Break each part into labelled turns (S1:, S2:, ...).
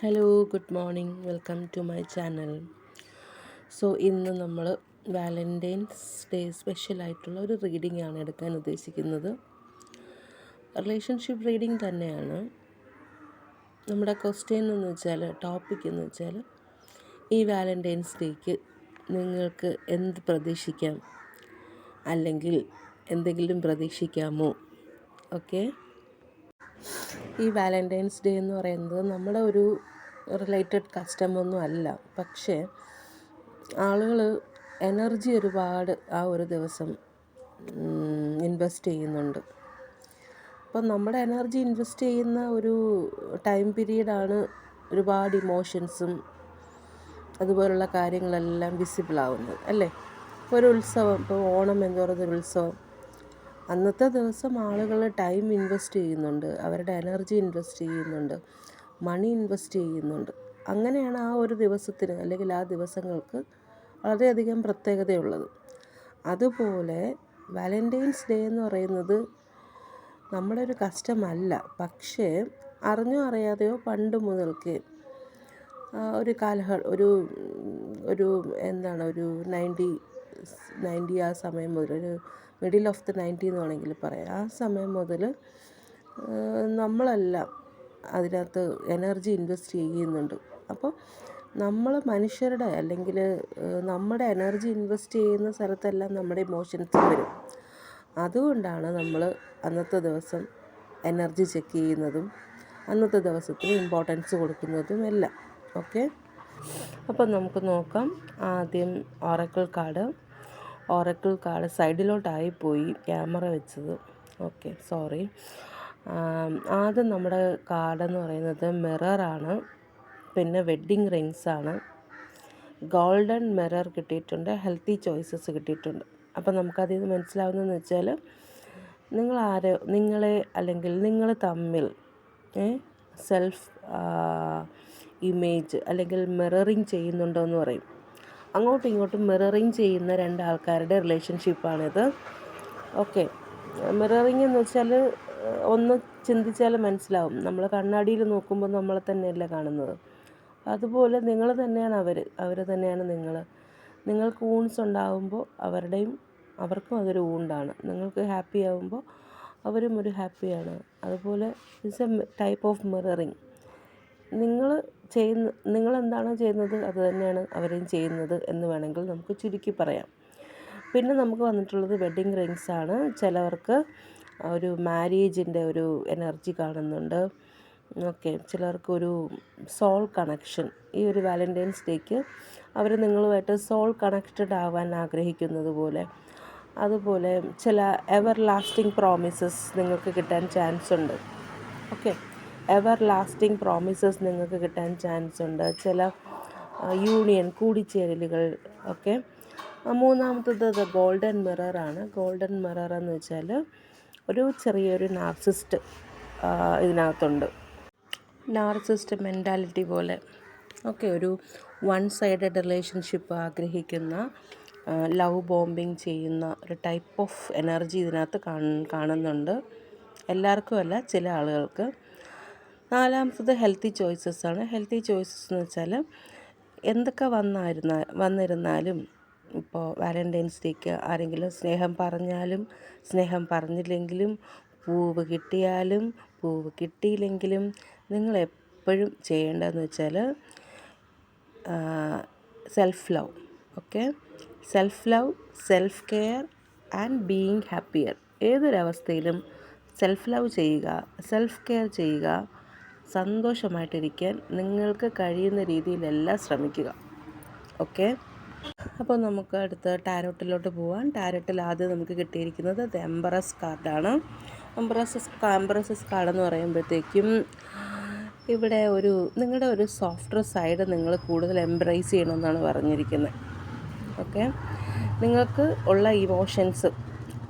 S1: Hello good morning welcome to my channel so ഇന്ന് നമ്മൾ Valentine's day സ്പെഷ്യലായിട്ടുള്ള ഒരു reading ആണ് എടുക്കാൻ ഉദ്ദേശിക്കുന്നത്. റിലേഷൻഷിപ്പ് റീഡിംഗ് തന്നെയാണ്. നമ്മുടെ ക്വസ്റ്റ്യൻ എന്ന് വെച്ചാൽ ടോപ്പിക് എന്ന് വെച്ചാൽ ഈ വാലന്റൈൻസ് ഡേക്ക് നിങ്ങൾക്ക് എന്ത് പ്രതീക്ഷിക്കാം? അല്ലെങ്കിൽ എന്തെങ്കിലും പ്രതീക്ഷിക്കാമോ? ഓക്കെ ഈ വാലന്റൈൻസ് ഡേ എന്ന് പറയുന്നത് നമ്മുടെ ഒരു റിലേറ്റഡ് കസ്റ്റമൊന്നും അല്ല. പക്ഷേ ആളുകൾ എനർജി ഒരുപാട് ആ ഒരു ദിവസം ഇൻവെസ്റ്റ് ചെയ്യുന്നുണ്ട്. അപ്പം നമ്മുടെ എനർജി ഇൻവെസ്റ്റ് ചെയ്യുന്ന ഒരു ടൈം പീരീഡാണ് ഒരുപാട് ഇമോഷൻസും അതുപോലുള്ള കാര്യങ്ങളെല്ലാം വിസിബിൾ ആവുന്നത് അല്ലേ? ഒരു ഉത്സവം ഇപ്പോൾ ഓണം എന്ന് പറയുന്നൊരു ഉത്സവം അന്നത്തെ ദിവസം ആളുകൾ ടൈം ഇൻവെസ്റ്റ് ചെയ്യുന്നുണ്ട്. അവരുടെ എനർജി ഇൻവെസ്റ്റ് ചെയ്യുന്നുണ്ട്. മണി ഇൻവെസ്റ്റ് ചെയ്യുന്നുണ്ട്. അങ്ങനെയാണ് ആ ഒരു ദിവസത്തിന് അല്ലെങ്കിൽ ആ ദിവസങ്ങൾക്ക് വളരെയധികം പ്രത്യേകതയുള്ളത്. അതുപോലെ വാലന്റൈൻസ് ഡേ എന്ന് പറയുന്നത് നമ്മുടെ ഒരു കഷ്ടമല്ല. പക്ഷേ അറിഞ്ഞോ അറിയാതെയോ പണ്ട് മുതൽക്കേ ഒരു കാലഹ ഒരു ഒരു എന്താണ് ഒരു നയന്റി നയന്റി ആ സമയം മുതൽ ഒരു മിഡിൽ ഓഫ് ദി നയന്റി എന്ന് വേണമെങ്കിൽ പറയാം. ആ സമയം മുതൽ നമ്മളെല്ലാം അതിനകത്ത് എനർജി ഇൻവെസ്റ്റ് ചെയ്യുന്നുണ്ട്. അപ്പോൾ നമ്മൾ മനുഷ്യരുടെ അല്ലെങ്കിൽ നമ്മുടെ എനർജി ഇൻവെസ്റ്റ് ചെയ്യുന്ന സ്ഥലത്തെല്ലാം നമ്മുടെ ഇമോഷൻസ് വരും. അതുകൊണ്ടാണ് നമ്മൾ അന്നത്തെ ദിവസം എനർജി ചെക്ക് ചെയ്യുന്നതും അന്നത്തെ ദിവസത്തിന് ഇമ്പോർട്ടൻസ് കൊടുക്കുന്നതും എല്ലാം. ഓക്കെ അപ്പം നമുക്ക് നോക്കാം. ആദ്യം ഓറക്കിൾ കാർഡ് ഓറക്കിൾ സൈഡിലോട്ടായി പോയി ക്യാമറ വെച്ചത്. Okay sorry. ആദ്യം നമ്മുടെ കാർഡെന്ന് പറയുന്നത് മിററാണ്. പിന്നെ വെഡ്ഡിങ് റിങ്സ് ആണ് ഗോൾഡൻ മിറർ കിട്ടിയിട്ടുണ്ട് ഹെൽത്തി ചോയ്സസ് കിട്ടിയിട്ടുണ്ട്. അപ്പം നമുക്കതിൽ നിന്ന് മനസ്സിലാവുന്നതെന്ന് വെച്ചാൽ നിങ്ങൾ ആരോ നിങ്ങളെ അല്ലെങ്കിൽ നിങ്ങൾ തമ്മിൽ സെൽഫ് ഇമേജ് അല്ലെങ്കിൽ മിററിങ് ചെയ്യുന്നുണ്ടോ എന്ന് പറയും. അങ്ങോട്ടും ഇങ്ങോട്ടും മിററിങ് ചെയ്യുന്ന രണ്ട് ആൾക്കാരുടെ റിലേഷൻഷിപ്പാണിത് ഓക്കെ മിററിങ് എന്ന് വെച്ചാൽ ഒന്ന് ചിന്തിച്ചാൽ മനസ്സിലാവും. നമ്മൾ കണ്ണാടിയിൽ നോക്കുമ്പോൾ നമ്മളെ തന്നെയല്ല കാണുന്നത്. അതുപോലെ നിങ്ങൾ തന്നെയാണ് അവർ അവർ തന്നെയാണ് നിങ്ങൾ. നിങ്ങൾക്ക് ഊൺസ് ഉണ്ടാകുമ്പോൾ അവരുടെയും അവർക്കും അതൊരു ഊണ്ടാണ് നിങ്ങൾക്ക് ഹാപ്പി ആകുമ്പോൾ അവരും ഒരു ഹാപ്പിയാണ് അതുപോലെ it's a type of mirroring നിങ്ങൾ ചെയ്യുന്ന നിങ്ങളെന്താണോ ചെയ്യുന്നത് അത് തന്നെയാണ് അവരും ചെയ്യുന്നത് എന്ന് വേണമെങ്കിൽ നമുക്ക് ചുരുക്കി പറയാം. പിന്നെ നമുക്ക് വന്നിട്ടുള്ളത് വെഡ്ഡിങ് റിങ്സ് ആണ്. ചിലവർക്ക് ഒരു മാരേജിന്റെ ഒരു എനർജി കാണുന്നുണ്ട്. ഓക്കെ ചിലർക്കൊരു സോൾ കണക്ഷൻ ഈ ഒരു വാലന്റൈൻസ് ഡേക്ക് അവർ നിങ്ങളുമായിട്ട് സോൾ കണക്റ്റഡ് ആവാൻ ആഗ്രഹിക്കുന്നത് പോലെ അതുപോലെ ചില എവർ ലാസ്റ്റിംഗ് പ്രോമിസസ് നിങ്ങൾക്ക് കിട്ടാൻ ചാൻസ് ഉണ്ട്. ഓക്കെ. എവർ ലാസ്റ്റിംഗ് പ്രോമിസസ് നിങ്ങൾക്ക് കിട്ടാൻ ചാൻസ് ഉണ്ട്. ചില യൂണിയൻ കൂടിച്ചേരലുകൾ ഒക്കെ. മൂന്നാമത്തത് ദ ഗോൾഡൻ മിററാണ് ഗോൾഡൻ മിറർ എന്ന് വെച്ചാൽ ഒരു ചെറിയൊരു നാർസിസ്റ്റ് ഇതിനകത്തുണ്ട്. നാർസിസ്റ്റ് മെന്റാലിറ്റി പോലെ. ഓക്കെ ഒരു വൺ സൈഡഡ് റിലേഷൻഷിപ്പ് ആഗ്രഹിക്കുന്ന ലവ് ബോംബിങ് ചെയ്യുന്ന ഒരു ടൈപ്പ് ഓഫ് എനർജി ഇതിനകത്ത് കാണുന്നുണ്ട്. എല്ലാവർക്കും അല്ല ചില ആളുകൾക്ക്. നാലാമത്തത് ഹെൽത്തി ചോയ്സസ് ആണ്. ഹെൽത്തി ചോയ്സസ് എന്ന് വെച്ചാൽ എന്തൊക്കെ വന്നായിരുന്ന വന്നിരുന്നാലും ഇപ്പോൾ വാലന്റൈൻസ് ഡേക്ക് ആരെങ്കിലും സ്നേഹം പറഞ്ഞാലും സ്നേഹം പറഞ്ഞില്ലെങ്കിലും പൂവ് കിട്ടിയാലും പൂവ് കിട്ടിയില്ലെങ്കിലും നിങ്ങൾ എപ്പോഴും ചെയ്യേണ്ടതെന്ന് വെച്ചാൽ self love okay self love self care and being happier ഏതൊരവസ്ഥയിലും self love ചെയ്യുക സെൽഫ് കെയർ ചെയ്യുക സന്തോഷമായിട്ടിരിക്കാൻ നിങ്ങൾക്ക് കഴിയുന്ന രീതിയിലെല്ലാം ശ്രമിക്കുക. ഓക്കെ? അപ്പോൾ നമുക്ക് അടുത്ത ടാരോട്ടിലോട്ട് പോവാം. ടാരോട്ടിൽ ആദ്യം നമുക്ക് കിട്ടിയിരിക്കുന്നത് ദ എംബറസ് കാർഡാണ്. എംബറസസ് എംബറസസ് കാർഡെന്ന് പറയുമ്പോഴത്തേക്കും ഇവിടെ ഒരു നിങ്ങളുടെ ഒരു സോഫ്റ്റ്വെയർ സൈഡ് നിങ്ങൾ കൂടുതൽ എംബ്രൈസ് ചെയ്യണമെന്നാണ് പറഞ്ഞിരിക്കുന്നത്. ഓക്കെ? നിങ്ങൾക്ക് ഉള്ള ഇമോഷൻസ്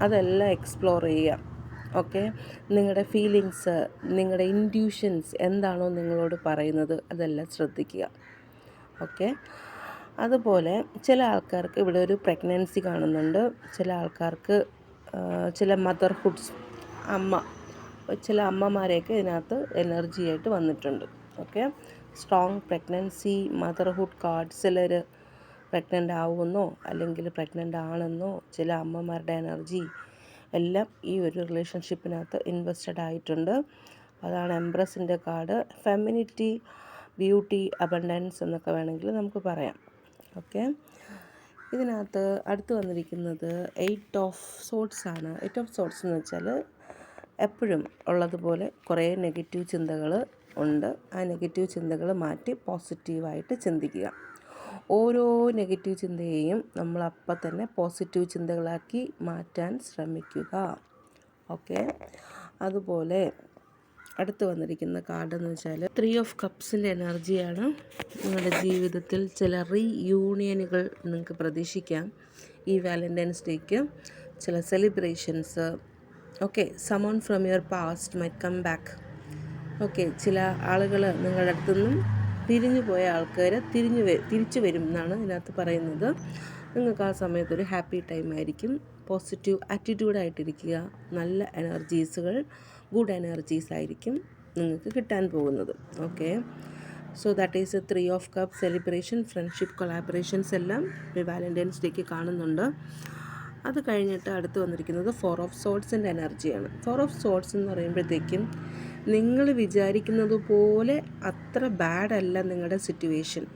S1: അതെല്ലാം എക്സ്പ്ലോർ ചെയ്യുക ഓക്കെ? നിങ്ങളുടെ ഫീലിങ്സ് നിങ്ങളുടെ ഇൻഡ്യൂഷൻസ് എന്താണോ നിങ്ങളോട് പറയുന്നത് അതെല്ലാം ശ്രദ്ധിക്കുക. ഓക്കെ? അതുപോലെ ചില ആൾക്കാർക്ക് ഇവിടെ ഒരു പ്രഗ്നൻസി കാണുന്നുണ്ട്. ചില ആൾക്കാർക്ക് ചില മദർഹുഡ്സ് അമ്മ ചില അമ്മമാരെയൊക്കെ ഇതിനകത്ത് എനർജി ആയിട്ട് വന്നിട്ടുണ്ട്. Okay? Strong pregnancy motherhood card ചിലർ പ്രഗ്നന്റ് ആവുമെന്നോ അല്ലെങ്കിൽ പ്രഗ്നന്റ് ആണെന്നോ ചില അമ്മമാരുടെ എനർജി എല്ലാം ഈ ഒരു റിലേഷൻഷിപ്പിനകത്ത് ഇൻവെസ്റ്റഡ് ആയിട്ടുണ്ട്. അതാണ് എംബ്രസിന്റെ കാർഡ്. ഫെമിനിറ്റി ബ്യൂട്ടി അബണ്ടൻസ് എന്നൊക്കെ വേണമെങ്കിൽ നമുക്ക് പറയാം. ഓക്കെ. ഇതിനകത്ത് അടുത്ത് വന്നിരിക്കുന്നത് എയ്റ്റ് ഓഫ് സോട്ട്സ് ആണ്. എയ്റ്റ് ഓഫ് സോട്ട്സ് എന്ന് വെച്ചാൽ എപ്പോഴും ഉള്ളതുപോലെ കുറേ നെഗറ്റീവ് ചിന്തകൾ ഉണ്ട്. ആ നെഗറ്റീവ് ചിന്തകൾ മാറ്റി പോസിറ്റീവായിട്ട് ചിന്തിക്കുക. ഓരോ നെഗറ്റീവ് ചിന്തയെയും നമ്മൾ അപ്പം തന്നെ പോസിറ്റീവ് ചിന്തകളാക്കി മാറ്റാൻ ശ്രമിക്കുക. ഓക്കെ? അതുപോലെ അടുത്ത് വന്നിരിക്കുന്ന കാർഡ് എന്ന് വെച്ചാൽ ത്രീ ഓഫ് കപ്സിന്റെ എനർജിയാണ് നിങ്ങളുടെ ജീവിതത്തിൽ ചില റീ യൂണിയനുകൾ നിങ്ങൾക്ക് പ്രതീക്ഷിക്കാം. ഈ വാലന്റൈൻസ് ഡേക്ക് ചില celebrations okay summon from your past my come back okay ചില ആളുകൾ നിങ്ങളുടെ അടുത്തു പിരിഞ്ഞു പോയ ആൾക്കാർ തിരിഞ്ഞു തിരിച്ചു വരും എന്നാണ് ഇതിനകത്ത് പറയുന്നത്. നിങ്ങൾക്ക് ആ സമയത്ത് ഒരു ഹാപ്പി ടൈം ആയിരിക്കും. പോസിറ്റീവ് ആറ്റിറ്റ്യൂഡായിട്ടിരിക്കുക നല്ല എനർജീസുകൾ ഗുഡ് എനർജീസ് ആയിരിക്കും നിങ്ങൾക്ക് കിട്ടാൻ പോകുന്നത്. Okay. So that is a three of cup celebration friendship collaborations എല്ലാം വാലന്റൈൻസ് ഡേക്ക് കാണുന്നുണ്ട്. അത് കഴിഞ്ഞിട്ട് അടുത്ത് വന്നിരിക്കുന്നത് ഫോർ ഓഫ് സോട്ട്സിന്റെ എനർജിയാണ്. ഫോർ ഓഫ് സോട്ട്സ് എന്ന് പറയുമ്പോഴത്തേക്കും നിങ്ങൾ വിചാരിക്കുന്നത് പോലെ അത്ര ബാഡ് അല്ല നിങ്ങളുടെ സിറ്റുവേഷൻ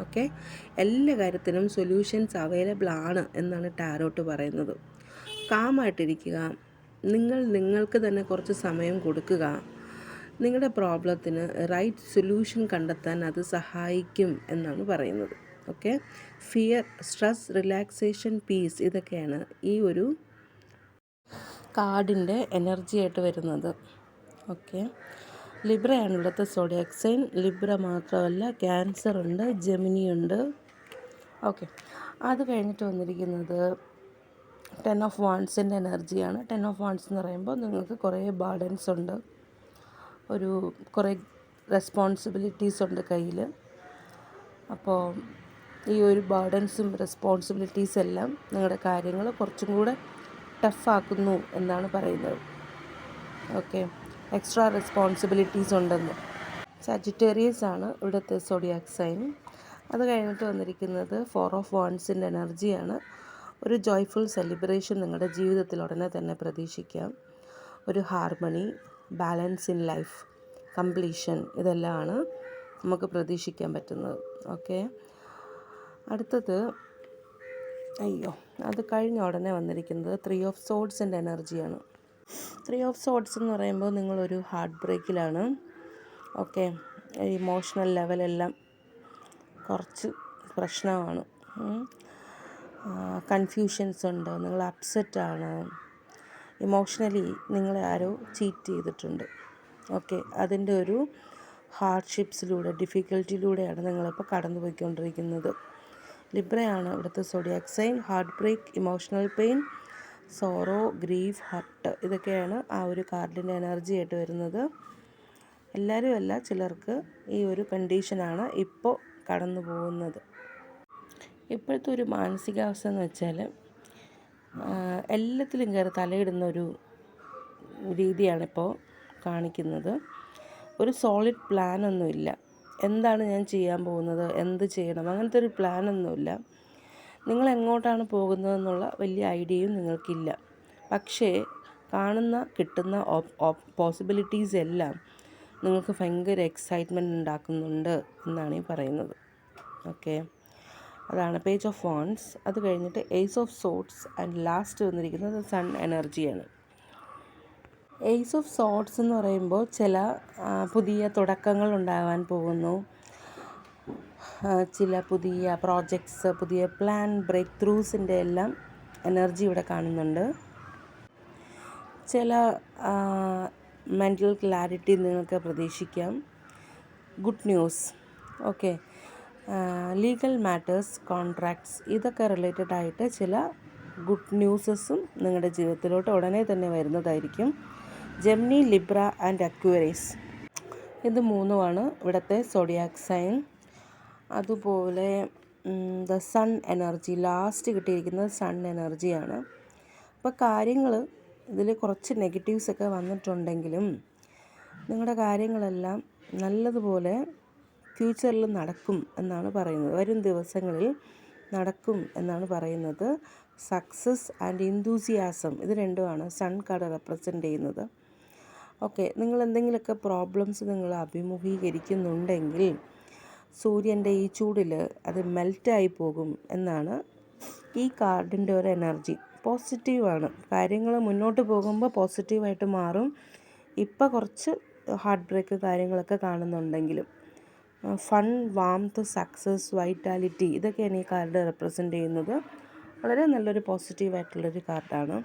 S1: ഓക്കെ എല്ലാ കാര്യത്തിനും സൊല്യൂഷൻസ് അവൈലബിൾ ആണ് എന്നാണ് ടാരോട്ട് പറയുന്നത്. കാമായിട്ടിരിക്കുക നിങ്ങൾ നിങ്ങൾക്ക് തന്നെ കുറച്ച് സമയം കൊടുക്കുക. നിങ്ങളുടെ പ്രോബ്ലത്തിന് റൈറ്റ് സൊല്യൂഷൻ കണ്ടെത്താൻ അത് സഹായിക്കും എന്നാണ് പറയുന്നത്. Okay fear stress relaxation peace ഇതൊക്കെയാണ് ഈ ഒരു കാർഡിന്റെ എനർജി ആയിട്ട് വരുന്നത്. ഓക്കെ. ലിബ്രയാണ് ഇവിടുത്തെ സോഡിയാക് സൈൻ ലിബ്ര മാത്രമല്ല ക്യാൻസർ ഉണ്ട് ജെമിനി ഉണ്ട്. ഓക്കെ. അത് കഴിഞ്ഞിട്ട് വന്നിരിക്കുന്നത് ടെൻ ഓഫ് വാൺസിന്റെ എനർജിയാണ് ടെൻ ഓഫ് വാൺസ് എന്ന് പറയുമ്പോൾ നിങ്ങൾക്ക് കുറേ ബാർഡൻസ് ഉണ്ട്. ഒരു കുറേ റെസ്പോൺസിബിലിറ്റീസ് ഉണ്ട് കയ്യിൽ അപ്പോൾ ഈ ഒരു ബാർഡൻസും റെസ്പോൺസിബിലിറ്റീസ് എല്ലാം നിങ്ങളുടെ കാര്യങ്ങൾ കുറച്ചും കൂടെ ടഫാക്കുന്നു എന്നാണ് പറയുന്നത്. ഓക്കെ. എക്സ്ട്രാ റെസ്പോൺസിബിലിറ്റീസ് ഉണ്ടെന്ന്. സജിറ്റേറിയസ് ആണ് ഇവിടുത്തെ സോഡിയാക് സൈൻ അത് കഴിഞ്ഞിട്ട് വന്നിരിക്കുന്നത് ഫോർ ഓഫ് വാൺസിന്റെ എനർജിയാണ് ഒരു ജോയ്ഫുൾ സെലിബ്രേഷൻ നിങ്ങളുടെ ജീവിതത്തിൽ ഉടനെ തന്നെ പ്രതീക്ഷിക്കാം. ഒരു harmony balance in life completion ഇതെല്ലാമാണ് നമുക്ക് പ്രതീക്ഷിക്കാൻ പറ്റുന്നത്. ഓക്കെ അടുത്തത് അയ്യോ അത് കഴിഞ്ഞ ഉടനെ വന്നിരിക്കുന്നത് ത്രീ ഓഫ് സോഡ്സിന്റെ എനർജിയാണ് ത്രീ ഓഫ് സോഡ്സ് എന്ന് പറയുമ്പോൾ നിങ്ങളൊരു ഹാർട്ട് ബ്രേക്കിലാണ് ഓക്കെ ഇമോഷണൽ ലെവലെല്ലാം കുറച്ച് പ്രശ്നമാണ്. കൺഫ്യൂഷൻസ് ഉണ്ട്. നിങ്ങൾ അപ്സെറ്റാണ് ഇമോഷണലി നിങ്ങളെ ആരോ ചീറ്റ് ചെയ്തിട്ടുണ്ട്. ഓക്കെ അതിന്റെ ഒരു ഹാർഡ്ഷിപ്സിലൂടെ ഡിഫിക്കൽറ്റിയിലൂടെയാണ് നിങ്ങളിപ്പോൾ കടന്നു പോയിക്കൊണ്ടിരിക്കുന്നത് ലിബ്രയാണ് ഇവിടുത്തെ zodiac sign heart break emotional pain sorrow grief hurt ഇതൊക്കെയാണ് ആ ഒരു കാർഡിന്റെ എനർജി ആയിട്ട് വരുന്നത്. എല്ലാവരും അല്ല ചിലർക്ക് ഈ ഒരു കണ്ടീഷനാണ് ഇപ്പോൾ കടന്നു പോകുന്നത്. ഇപ്പോഴത്തെ ഒരു മാനസികാവസ്ഥ എന്ന് വെച്ചാൽ എല്ലാത്തിലും കയറി തലയിടുന്ന ഒരു രീതിയാണിപ്പോൾ കാണിക്കുന്നത്. ഒരു സോളിഡ് പ്ലാനൊന്നുമില്ല. എന്താണ് ഞാൻ ചെയ്യാൻ പോകുന്നത്? എന്ത് ചെയ്യണം? അങ്ങനത്തെ ഒരു പ്ലാനൊന്നുമില്ല. നിങ്ങൾ എങ്ങോട്ടാണ് പോകുന്നതെന്നുള്ള വലിയ ഐഡിയയും നിങ്ങൾക്കില്ല. പക്ഷേ കാണുന്ന കിട്ടുന്ന പോസിബിലിറ്റീസ് എല്ലാം നിങ്ങൾക്ക് ഭയങ്കര എക്സൈറ്റ്മെന്റ് ഉണ്ടാക്കുന്നുണ്ട് എന്നാണ് ഈ പറയുന്നത്. ഓക്കെ? അതാണ് പേജ് ഓഫ് വോൺസ് അത് കഴിഞ്ഞിട്ട് ace of swords and last വന്നിരിക്കുന്നത് സൺ എനർജിയാണ് എയ്സ് ഓഫ് സോട്ട്സ് എന്ന് പറയുമ്പോൾ ചില പുതിയ തുടക്കങ്ങൾ ഉണ്ടാകാൻ പോകുന്നു. ചില പുതിയ പ്രോജക്ട്സ് പുതിയ പ്ലാൻ ബ്രേക്ക് ത്രൂസിന്റെ എല്ലാം എനർജി ഇവിടെ കാണുന്നുണ്ട്. ചില മെന്റൽ ക്ലാരിറ്റി നിങ്ങൾക്ക് പ്രതീക്ഷിക്കാം. Good news okay legal matters contracts ഇതൊക്കെ റിലേറ്റഡ് ആയിട്ട് ചില ഗുഡ് ന്യൂസസും നിങ്ങളുടെ ജീവിതത്തിലോട്ട് ഉടനെ തന്നെ വരുന്നതായിരിക്കും. ജെമിനി ലിബ്ര ആൻഡ് അക്വറീസ് ഇത് മൂന്നുമാണ് ഇവിടുത്തെ സോഡിയാക് സൈൻ അതുപോലെ ദ സൺ എനർജി ലാസ്റ്റ് കിട്ടിയിരിക്കുന്നത് സൺ എനർജിയാണ് അപ്പോൾ കാര്യങ്ങൾ ഇതിൽ കുറച്ച് നെഗറ്റീവ്സ് ഒക്കെ വന്നിട്ടുണ്ടെങ്കിലും നിങ്ങളുടെ കാര്യങ്ങളെല്ലാം നല്ലതുപോലെ ഫ്യൂച്ചറിൽ നടക്കും എന്നാണ് പറയുന്നത്. വരും ദിവസങ്ങളിൽ നടക്കും എന്നാണ് പറയുന്നത്. സക്സസ് ആൻഡ് ഇന്തൂസിയാസം ഇത് രണ്ടുമാണ് സൺ കാർഡ് റെപ്രസെന്റ് ചെയ്യുന്നത്. ഓക്കെ നിങ്ങൾ എന്തെങ്കിലുമൊക്കെ പ്രോബ്ലംസ് നിങ്ങൾ അഭിമുഖീകരിക്കുന്നുണ്ടെങ്കിൽ സൂര്യന്റെ ഈ ചൂടിൽ അത് മെൽറ്റായി പോകും എന്നാണ് ഈ കാർഡിന്റെ ഒരു എനർജി. പോസിറ്റീവാണ്. കാര്യങ്ങൾ മുന്നോട്ട് പോകുമ്പോൾ പോസിറ്റീവായിട്ട് മാറും. ഇപ്പം കുറച്ച് ഹാർട്ട് ബ്രേക്ക് കാര്യങ്ങളൊക്കെ കാണുന്നുണ്ടെങ്കിലും ഫൺ വാംത്ത് സക്സസ് വൈറ്റാലിറ്റി ഇതൊക്കെയാണ് ഈ കാർഡ് റെപ്രസെന്റ് ചെയ്യുന്നത്. വളരെ നല്ലൊരു പോസിറ്റീവായിട്ടുള്ളൊരു കാർഡാണ്.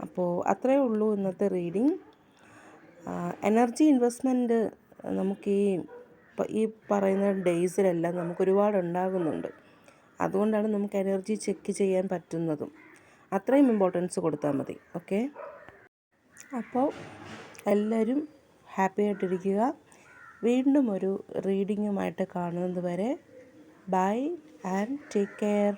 S1: അപ്പോൾ അത്രയേ ഉള്ളൂ ഇന്നത്തെ റീഡിങ്. എനർജി ഇൻവെസ്റ്റ്മെന്റ് നമുക്ക് ഈ ഈ പറയുന്ന ഡേയ്സിലെല്ലാം നമുക്ക് ഒരുപാട് ഉണ്ടാകുന്നുണ്ട് അതുകൊണ്ടാണ് നമുക്ക് എനർജി ചെക്ക് ചെയ്യാൻ പറ്റുന്നതും. അത്രയും ഇമ്പോർട്ടൻസ് കൊടുത്താൽ മതി. ഓക്കെ? അപ്പോൾ എല്ലാവരും ഹാപ്പി ആയിട്ടിരിക്കുക. വീണ്ടും ഒരു റീഡിങ്ങുമായിട്ട് കാണുന്നത് വരെ ബൈ ആൻഡ് ടേക്ക് കെയർ.